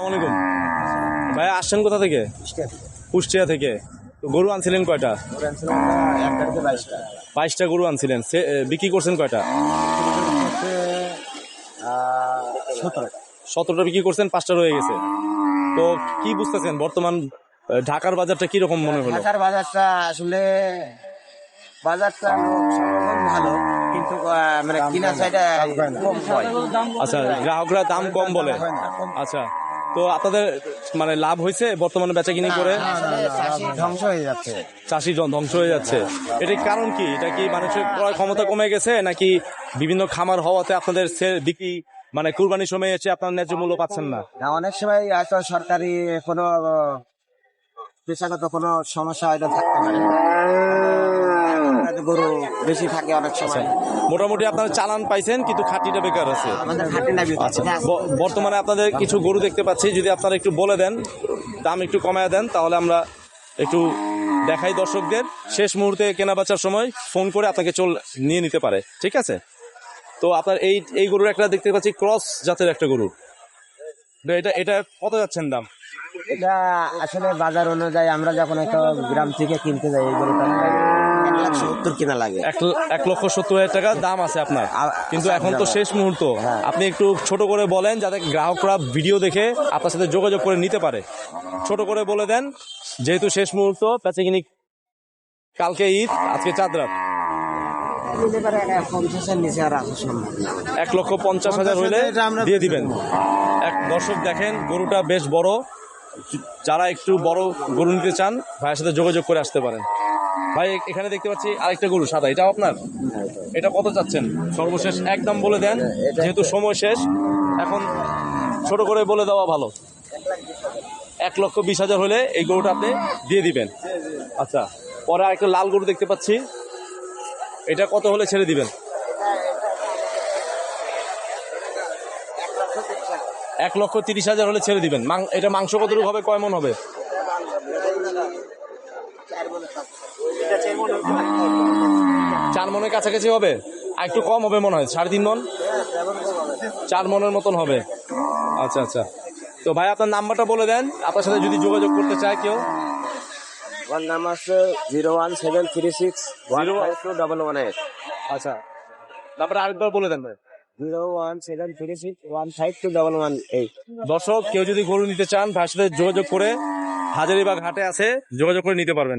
আসসালামাইকুম ভাই আসছেন কোথা থেকে? কুষ্টিয়া থেকে। তো গরু আনছিলেন কয়টা? বাইশটা। গরু আনছিলেন। সে- বিক্রি করছেন কয়টা? সতেরোটা বিক্রি করছেন পাঁচটা রয়ে গেছে। তো কি বুঝতেছেন? বর্তমান ঢাকার বাজারটা কীরকম মনে হলো? ঢাকার বাজারটা আসলে বাজারটা ভালো কিন্তু মানে কিনা সাইডে কম হয়। আচ্ছা গ্রাহকরা দাম কম বলে। আচ্ছা। তো আপনাদের মানে লাভ হয়েছে বর্তমানে বেচা কিনি করে? ধ্বংস হয়ে যাচ্ছে। চাষি জন ধ্বংস হয়ে যাচ্ছে। এটার কারণ কি? এটা কি মানুষের ক্রয় ক্ষমতা কমে গেছে নাকি বিভিন্ন খামার হওয়াতে আপনাদের বিক্রি মানে কুরবানির সময় এসে আপনার ন্যায্য মূল্য পাচ্ছেন না? না, অনেক সময় হয়তো সরকারি কোনো পেশাগত কোনো সমস্যা হয়তো থাকতে পারে। গরু বেশি থাকে অনেক সময়। মোটামুটি আপনারা চালান পাইছেন কিন্তু খাটিটা বেকার আছে। না আচ্ছা ব- বর্তমানে আপনাদের কিছু গরু দেখতে পাচ্ছি যদি আপনারা একটু বলে দেন দাম একটু কমায় দেন তাহলে আমরা একটু দেখাই দর্শকদের। শেষ মুহূর্তে কেনা বেচার সময় ফোন করে আপনাকে চল নিয়ে নিতে পারে ঠিক আছে? তো আপনার এই এই গরুর একটা দেখতে পাচ্ছি ক্রস জাতের একটা গরু। এটা এটা কত যাচ্ছেন দাম? এটা আসলে বাজার অনুযায়ী আমরা যখন একটা গ্রাম থেকে কিনতে যাই এই গরুটা এক লাখ সত্তর কিনা লাগে। এক এক লক্ষ সত্তর হাজার টাকা দাম আছে আপনার। কিন্তু এখন তো শেষ মুহূর্ত। হ্যাঁ। আপনি একটু ছোট করে বলেন যাতে গ্রাহকরা ভিডিও দেখে আপনার সাথে যোগাযোগ করে নিতে পারে। ছোট করে বলে দেন যেহেতু শেষ মুহূর্ত প্যাচেকিনি কালকে ঈদ আজকে চাঁদ রাত। এক লক্ষ পঞ্চাশ হাজার হইলে দিয়ে দিবেন। এক দর্শক দেখেন গরুটা বেশ বড়। যারা একটু বড় গরু নিতে চান, ভাইয়ের সাথে যোগাযোগ করে আসতে পারেন। ভাই, এখানে দেখতে পাচ্ছি আরেকটা গরু, সাদা। এটা আপনার? এটা কত চাচ্ছেন? সর্বশেষ একদম বলে দেন, যেহেতু সময় শেষ। এখন ছোট করে বলে দেওয়া ভালো। এক লক্ষ বিশ হাজার হলে এই গরুটা আপনি দিয়ে দিবেন। আচ্ছা পরে আরেকটা লাল গরু দেখতে পাচ্ছি। এটা কত হলে ছেড়ে দিবেন? এক লক্ষ তিরিশ হাজার হলে ছেড়ে দিবেন। এটা মাংস কতটুকু হবে কয় মন হবে? চার মনের কাছাকাছি হবে? আর একটু কম হবে মনে হয় সাড়ে তিন মন? চার মনের মতন হবে। আচ্ছা আচ্ছা। তো ভাই আপনার নাম্বারটা বলে দেন। আপনার সাথে যদি যোগাযোগ করতে চায় কেউ। আমার নাম আছে zero one seven three six one two double one eight. আচ্ছা। তারপরে আরেকবার বলে দেন ভাই। One six one five two one দর্শক, কেউ যদি গরু নিতে চান ভাইয়ের সাথে যোগাযোগ করে হাজারিবাগ হাটে আছে, যোগাযোগ করে নিতে পারবেন।